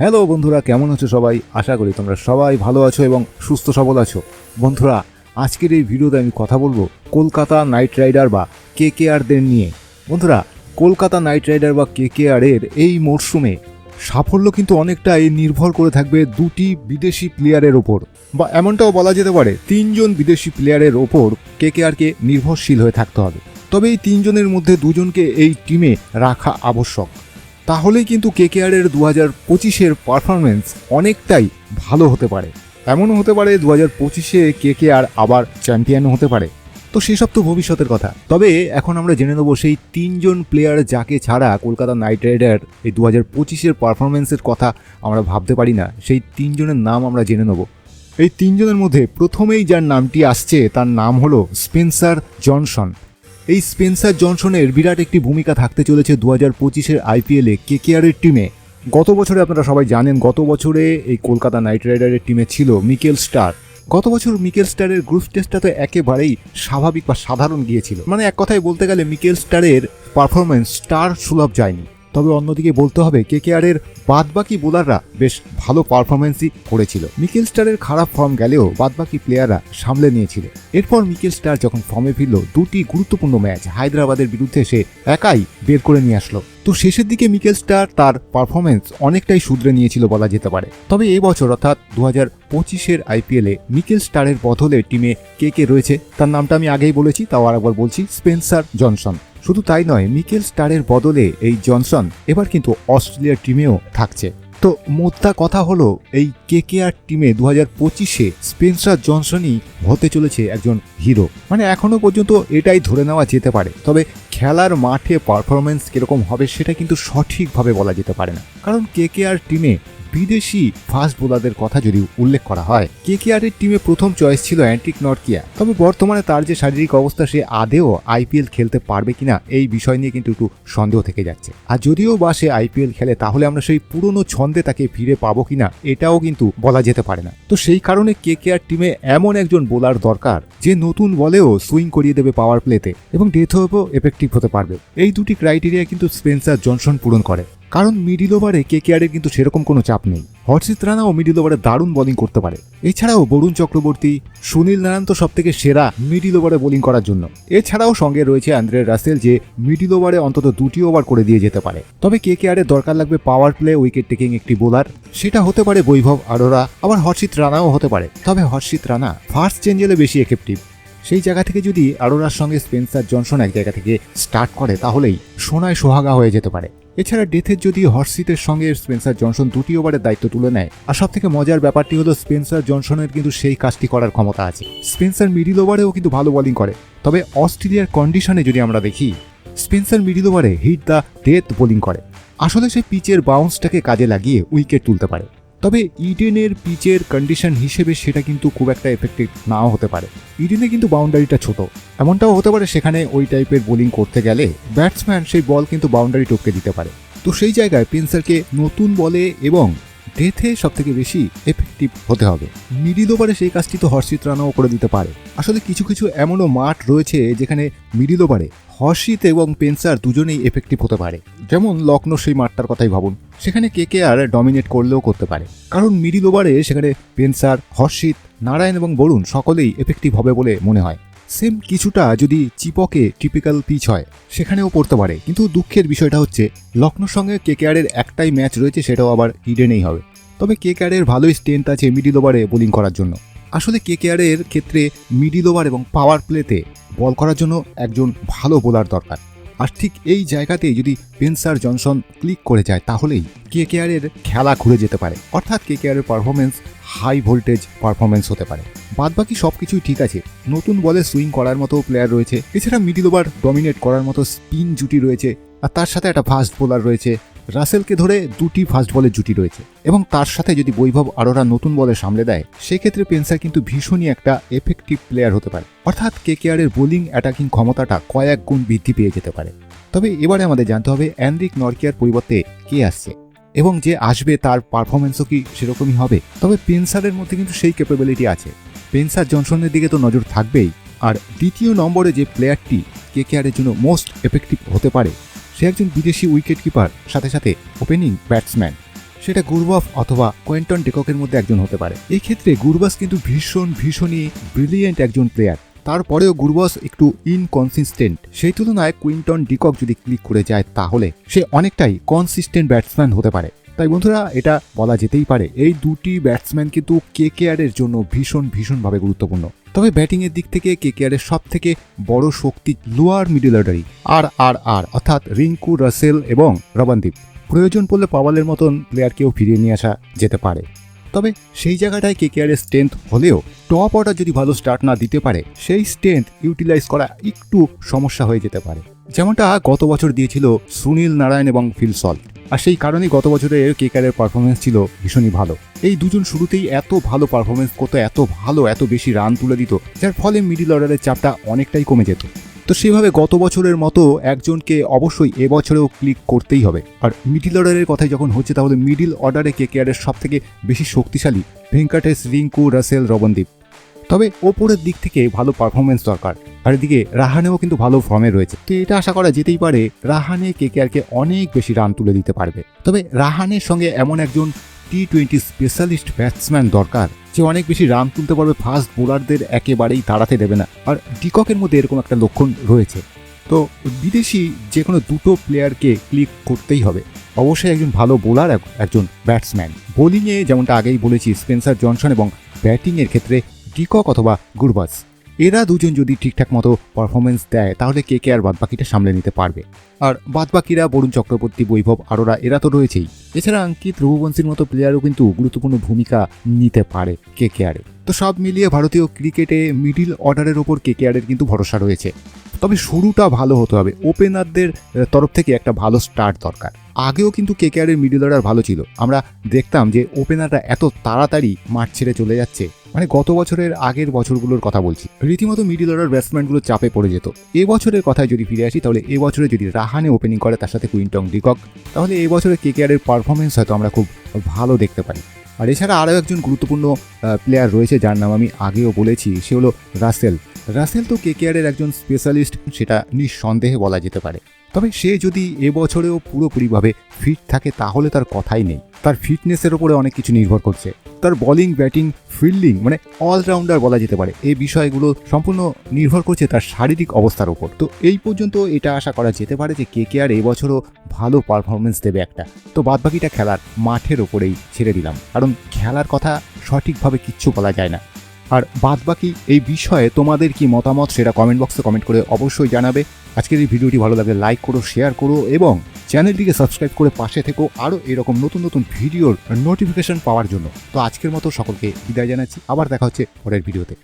Hello বন্ধুরা, কেমন আছো সবাই? আশা করি তোমরা সবাই ভালো আছো এবং সুস্থ সবল আছো। বন্ধুরা, আজকের এই ভিডিওতে আমি কথা বলব কলকাতা নাইট রাইডার বা কে কে আরদের নিয়ে। বন্ধুরা, কলকাতা নাইট রাইডার বা কে কে আরের এই মরশুমে সাফল্য কিন্তু অনেকটাই নির্ভর করে থাকবে দুটি বিদেশি প্লেয়ারের ওপর। বা এমনটাও বলা যেতে পারে, তিনজন বিদেশি প্লেয়ারের ওপর কে কে আরকে নির্ভরশীল হয়ে থাকতে হবে। তবে এই তিনজনের মধ্যে দুজনকে এই টিমে রাখা আবশ্যক। তাহলেই কিন্তু কেকেআরের দু হাজার পঁচিশের পারফরমেন্স অনেকটাই ভালো হতে পারে। এমনও হতে পারে দু হাজার পঁচিশে কেকেআর আবার চ্যাম্পিয়ন হতে পারে। তো সেসব তো ভবিষ্যতের কথা। তবে এখন আমরা জেনে নেব সেই তিনজন প্লেয়ার যাকে ছাড়া কলকাতা নাইট রাইডার এই দু হাজার পঁচিশের পারফরমেন্সের কথা আমরা ভাবতে পারি না, সেই তিনজনের নাম আমরা জেনে নেব। এই তিনজনের মধ্যে প্রথমেই যার নামটি আসছে তার নাম হলো স্পেন্সার জনসন। এই স্পেন্সার জনসনের বিরাট একটি ভূমিকা থাকতে চলেছে দু হাজার পঁচিশের আইপিএলে কেকেআরের টিমে। গত বছরে আপনারা সবাই জানেন, গত বছরে এই কলকাতা নাইট রাইডারের টিমে ছিল মিকেল স্টার। গত বছর মিকেল স্টারের গ্রুপ টেস্টটা তো একেবারেই স্বাভাবিক বা সাধারণ গিয়েছিল। মানে এক কথায় বলতে গেলে মিকেল স্টারের পারফরমেন্স স্টার সুলভ যায়নি। তবে অন্যদিকে বলতে হবে কে কে কেকেআরের বাদবাকি বোলাররা বেশ ভালো পারফরমেন্সই করেছিল। মিকেল স্টারের খারাপ ফর্ম গেলেও বাদবাকি প্লেয়াররা সামলে নিয়েছিল। এরপর মিকেল স্টার যখন ফর্মে ফিরল, দুটি গুরুত্বপূর্ণ ম্যাচ হায়দ্রাবাদের বিরুদ্ধে সে একাই বের করে নিয়ে আসলো। তো শেষের দিকে মিকেল স্টার তার পারফরমেন্স অনেকটাই শুধরে নিয়েছিল বলা যেতে পারে। তবে এই বছর, অর্থাৎ দু হাজার পঁচিশের আইপিএলে মিকেল স্টারের বদলে টিমে কে কে রয়েছে, তার নামটা আমি আগেই বলেছি, তাও আরেকবার বলছি, স্পেন্সার জনসন। শুধু তাই নয়, মিকেল স্টারের বদলে এই জনসন এবার কিন্তু অস্ট্রেলিয়ার টিমেও থাকছে। তো মোদ্দা কথা হলো, এই কে কে আর টিমে দু হাজার পঁচিশে স্পেন্সার জনসনই হতে চলেছে একজন হিরো। মানে এখনও পর্যন্ত এটাই ধরে নেওয়া যেতে পারে। তবে খেলার মাঠে পারফরমেন্স কীরকম হবে সেটা কিন্তু সঠিকভাবে বলা যেতে পারে না। কারণ কে কে আর টিমে বিদেশি ফাস্ট বোলারদের কথা যদি উল্লেখ করা হয় কে কে আরের টিমে প্রথম চয়েস ছিল অ্যান্টিক নর্কিয়া। তবে বর্তমানে তার যে শারীরিক অবস্থা, সে আদেও আইপিএল খেলতে পারবে কিনা, এই বিষয় নিয়ে কিন্তু একটু সন্দেহ থেকে যাচ্ছে। আর যদিও বা সে আইপিএল খেলে, তাহলে আমরা সেই পুরনো ছন্দে তাকে ফিরে পাবো কিনা, এটাও কিন্তু বলা যেতে পারে না। তো সেই কারণে কে কে আর টিমে এমন একজন বোলার দরকার, যে নতুন বলেও সুইং করিয়ে দেবে পাওয়ার প্লেতে এবং ডেথ ওভারও এফেক্টিভ হতে পারবে। এই দুটি ক্রাইটেরিয়া কিন্তু স্পেন্সার জনসন পূরণ করে। কারণ মিডিল ওভারে কে কেয়ারের কিন্তু সেরকম কোনো চাপ নেই। হর্ষিত রানাও মিডিল ওভারে দারুণ বোলিং করতে পারে। এছাড়াও বরুণ চক্রবর্তী, সুনীল নারায়ণ তো সব থেকে সেরা মিডিল ওভারে বোলিং করার জন্য। এছাড়াও সঙ্গে রয়েছে আন্দ্রে রাসেল যে মিডিল ওভারে অন্তত দুটি ওভার করে দিয়ে যেতে পারে। তবে কে কেয়ারের দরকার লাগবে পাওয়ার প্লে উইকেট টেকিং একটি বোলার সেটা হতে পারে বৈভব আরোরা, আবার হর্ষিত রানাও হতে পারে। তবে হর্ষিত রানা ফার্স্ট চেঞ্জ এলে বেশি এফেক্টিভ সেই জায়গা থেকে যদি আরোরার সঙ্গে স্পেন্সার জনসন এক জায়গা থেকে স্টার্ট করে, তাহলেই সোনায় সোহাগা হয়ে যেতে পারে। এছাড়া ডেথের যদি হর্ষিতের সঙ্গে স্পেন্সার জনসন দুটি ওভারের দায়িত্ব তুলে নেয়। আর সব থেকে মজার ব্যাপারটি হলো স্পেন্সার জনসনের কিন্তু সেই কাজটি করার ক্ষমতা আছে। স্পেন্সার মিডিল ওভারেও কিন্তু ভালো বোলিং করে। তবে অস্ট্রেলিয়ার কন্ডিশনে যদি আমরা দেখি, স্পেন্সার মিডিল ওভারে হিট দ্য ডেথ বোলিং করে। আসলে সে পিচের বাউন্সটাকে কাজে লাগিয়ে উইকেট তুলতে পারে। তবে ইডেনের পিচের কন্ডিশন হিসেবে সেটা কিন্তু খুব একটা এফেক্টিভ নাও হতে পারে। ইডেনে কিন্তু বাউন্ডারিটা ছোট। এমনটাও হতে পারে সেখানে ওই টাইপের বোলিং করতে গেলে ব্যাটসম্যান সেই বল কিন্তু বাউন্ডারি টপকে দিতে পারে। তো সেই জায়গায় পেন্সারকে নতুন বলে এবং ডেথে সব থেকে বেশি এফেক্টিভ হতে হবে। মিডিল ওভারে সেই কাজটি তো হর্ষিত রানাও করে দিতে পারে। আসলে কিছু কিছু এমনও মাঠ রয়েছে যেখানে মিডিল ওভারে হর্ষিত এবং পেন্সার দুজনেই এফেক্টিভ হতে পারে। যেমন লখনৌ সেই মাঠটার কথাই ভাবুন। সেখানে কে কে আর ডমিনেট করলেও করতে পারে। কারণ মিডিল ওভারে সেখানে পেন্সার, হর্ষিত, নারায়ণ এবং বরুণ সকলেই এফেক্টিভ হবে বলে মনে হয়। সেম কিছুটা যদি চিপকে টিপিক্যাল পিচ হয়, সেখানেও পড়তে পারে। কিন্তু দুঃখের বিষয়টা হচ্ছে, লখনৌর সঙ্গে কেকেআরের একটাই ম্যাচ রয়েছে, সেটাও আবার ইডেনেই হবে। তবে কে কেকেআরের ভালোই স্ট্রেন্থ আছে মিডিল ওভারে বোলিং করার জন্য। আসলে কেকেআরের ক্ষেত্রে মিডিল ওভার এবং পাওয়ার প্লেতে বল করার জন্য একজন ভালো বোলার দরকার। আর ঠিক এই জায়গাতে যদি পেন্সার জনসন ক্লিক করে যায়, তাহলেই কে কেয়ারের খেলা ঘুরে যেতে পারে। অর্থাৎ কে কেয়ারের পারফরমেন্স হাই ভোল্টেজ পারফরমেন্স হতে পারে। বাদবাকি সব কিছুই ঠিক আছে। নতুন বলে সুইং করার মতো প্লেয়ার রয়েছে। এছাড়া মিডিল ওভার ডমিনেট করার মতো স্পিন জুটি রয়েছে। আর তার সাথে একটা ফাস্ট বোলার রয়েছে। রাসেলকে ধরে দুটি ফাস্ট বলের জুটি রয়েছে এবং তার সাথে যদি বৈভব আরোরা নতুন বলে সামলে দেয়, সেক্ষেত্রে পেন্সার কিন্তু ভীষণই একটা এফেক্টিভ প্লেয়ার হতে পারে। অর্থাৎ কে কেয়ারের বোলিং অ্যাটাকিং ক্ষমতাটা কয়েক গুণ বৃদ্ধি পেয়ে যেতে পারে। তবে এবারে আমাদের জানতে হবে অ্যান্ড্রিক নরকিয়ার পরিবর্তে কে আসছে এবং যে আসবে তার পারফরমেন্সও কি সেরকমই হবে। তবে পেন্সারের মধ্যে কিন্তু সেই ক্যাপাবিলিটি আছে। পেন্সার জনসনের দিকে তো নজর থাকবেই। আর দ্বিতীয় নম্বরে যে প্লেয়ারটি কে কেয়ারের জন্য মোস্ট এফেক্টিভ হতে পারে সে একজন বিদেশি উইকেট কিপার সাথে সাথে ওপেনিং ব্যাটসম্যান। সেটা গুরবাফ অথবা কোয়েন্টন ডেককের মধ্যে একজন হতে পারে। এই ক্ষেত্রে গুরবাস কিন্তু ভীষণ, ভীষণই ব্রিলিয়েন্ট একজন প্লেয়ার তারপরেও গুরবাস একটু ইনকনসিস্টেন্ট সেই তুলনায় কুইন্টন ডিকক যদি ক্লিক করে যায়, তাহলে সে অনেকটাই কনসিস্টেন্ট ব্যাটসম্যান হতে পারে। তাই বন্ধুরা, এটা বলা যেতেই পারে, এই দুটি ব্যাটসম্যান কিন্তু কে কে এর জন্য ভীষণ, ভীষণভাবে গুরুত্বপূর্ণ। তবে ব্যাটিংয়ের দিক থেকে কে কে এর সব থেকে বড় শক্তি লোয়ার মিডল অর্ডারই আর আর আর অর্থাৎ রিঙ্কু, রাসেল এবং রবানদীপ। প্রয়োজন পড়লে পাওয়ালের মতন প্লেয়ারকেও ফিরিয়ে নিয়ে আসা যেতে পারে। তবে সেই জায়গাটায় কে কেয়ারের স্ট্রেংথ হলেও টপ অর্ডার যদি ভালো স্টার্ট না দিতে পারে, সেই স্ট্রেংথ ইউটিলাইজ করা একটু সমস্যা হয়ে যেতে পারে। যেমনটা গত বছর দিয়েছিল সুনীল নারায়ণ এবং ফিল সল্ট। আর সেই কারণেই গত বছরের কেকারের পারফরমেন্স ছিল ভীষণই ভালো। এই দুজন শুরুতেই এত ভালো পারফরমেন্স করতো, এত ভালো, এত বেশি রান তুলে দিত, যার ফলে মিডিল অর্ডারের চাপটা অনেকটাই কমে যেত। তো সেভাবে গত বছরের মতো একজনকে অবশ্যই এবছরেও ক্লিক করতেই হবে। আর মিডিল অর্ডারের কথাই যখন হচ্ছে, তাহলে মিডিল অর্ডারে কে সব থেকে বেশি শক্তিশালী ভেঙ্কাটেশ, রিঙ্কু, রাসেল, রবনদীপ। তবে ওপরের দিক থেকে ভালো পারফরমেন্স দরকার। আর এদিকে রাহানেও কিন্তু ভালো ফর্মে রয়েছে। তো এটা আশা করা যেতেই পারে রাহানে কে কেয়ারকে অনেক বেশি রান তুলে দিতে পারবে। তবে রাহানের সঙ্গে এমন একজন টি টোয়েন্টি স্পেশালিস্ট ব্যাটসম্যান দরকার, যে অনেক বেশি রান তুলতে পারবে ফাস্ট বোলারদের একেবারেই তাড়াতে দেবে না। আর ডিককের মধ্যে এরকম একটা লক্ষণ রয়েছে। তো বিদেশি যে কোনো দুটো প্লেয়ারকে ক্লিক করতেই হবে। অবশ্যই একজন ভালো বোলার একজন ব্যাটসম্যান বোলিংয়ে যেমনটা আগেই বলেছি স্পেন্সার জনসন এবং ব্যাটিংয়ের ক্ষেত্রে ডিকক অথবা গুরবাস এরা দুজন যদি ঠিকঠাক মতো পারফরমেন্স দেয়, তাহলে কে কে আর বাদবাকিটা সামলে নিতে পারবে? আর বাদবাকিরা বরুণ চক্রবর্তী, বৈভব, আরোরা, এরা তো রয়েছেই। এছাড়া অঙ্কিত রঘুবংশীর মতো প্লেয়ারও কিন্তু গুরুত্বপূর্ণ ভূমিকা নিতে পারে কে কে আরে। তো সব মিলিয়ে ভারতীয় ক্রিকেটে মিডিল অর্ডারের ওপর কে কে আরের কিন্তু ভরসা রয়েছে। তবে শুরুটা ভালো হতে হবে। ওপেনারদের তরফ থেকে একটা ভালো স্টার্ট দরকার। আগেও কিন্তু কে কে আরের মিডিল অর্ডার ভালো ছিল। আমরা দেখতাম যে ওপেনাররা এত তাড়াতাড়ি মাঠ ছেড়ে চলে যাচ্ছে। মানে গত বছরের আগের বছরগুলোর কথা বলছি। রীতিমতো মিডিল অর্ডার ব্যাটসম্যানগুলো চাপে পড়ে যেত। এ বছরের কথায় যদি ফিরে আসি, তাহলে এ বছরে যদি রাহানে ওপেনিং করে, তার সাথে কুইন্টং ডিকক, তাহলে এই বছরে কে কেয়ারের পারফরমেন্স হয়তো আমরা খুব ভালো দেখতে পারি। আর এছাড়া আরও একজন গুরুত্বপূর্ণ প্লেয়ার রয়েছে, যার নাম আমি আগেও বলেছি, সে হলো রাসেল। রাসেল তো কে কেয়ারের একজন স্পেশালিস্ট সেটা নিঃসন্দেহে বলা যেতে পারে। তবে সে যদি এবছরেও পুরোপুরিভাবে ফিট থাকে, তাহলে তার কথাই নেই। তার ফিটনেসের ওপরে অনেক কিছু নির্ভর করছে। তার বলিং ব্যাটিং ফিল্ডিং মানে অলরাউন্ডার বলা যেতে পারে। এই বিষয়গুলো সম্পূর্ণ নির্ভর করছে তার শারীরিক অবস্থার উপর। তো এই পর্যন্ত এটা আশা করা যেতে পারে যে কে কে আর এবছরও ভালো পারফরমেন্স দেবে একটা। তো বাদবাকিটা খেলার মাঠের ওপরেই ছেড়ে দিলাম। কারণ খেলার কথা সঠিকভাবে কিচ্ছু বলা যায় না। আর বাদবাকি এই বিষয়ে তোমাদের কি মতামত সেটা কমেন্ট বক্সে কমেন্ট করে অবশ্যই জানাবে। আজকের এই ভিডিওটি ভালো লাগলে লাইক করো, শেয়ার করো এবং চ্যানেলটিকে সাবস্ক্রাইব করে পাশে থেকেও আরও এরকম নতুন নতুন ভিডিওর নোটিফিকেশন পাওয়ার জন্য। তো আজকের মতো সকলকে বিদায় জানাচ্ছি। আবার দেখা হচ্ছে পরের ভিডিওতে।